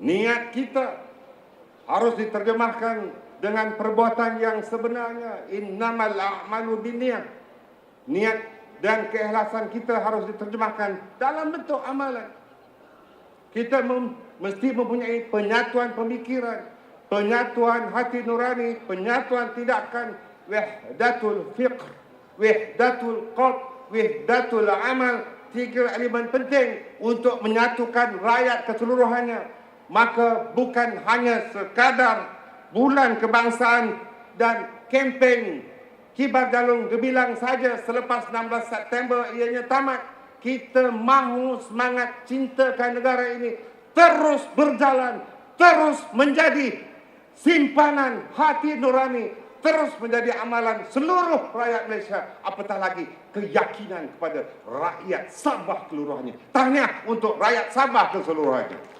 niat kita harus diterjemahkan dengan perbuatan yang sebenarnya. Innamal a'malu binniyat. Niat dan keikhlasan kita harus diterjemahkan dalam bentuk amalan. Kita mem, mesti mempunyai penyatuan pemikiran penyatuan hati nurani penyatuan tindakan. Wahdatul fiqh wahdatul qalb wahdatul amal. Tiga elemen penting untuk menyatukan rakyat keseluruhannya maka bukan hanya sekadar bulan kebangsaan dan kempen kibar jalung gebilang saja selepas 16 September ianya tamat kita mahu semangat cintakan negara ini terus berjalan terus menjadi simpanan hati nurani terus menjadi amalan seluruh rakyat Malaysia. Apatah lagi keyakinan kepada rakyat Sabah keseluruhannya tahniah untuk rakyat Sabah keseluruhannya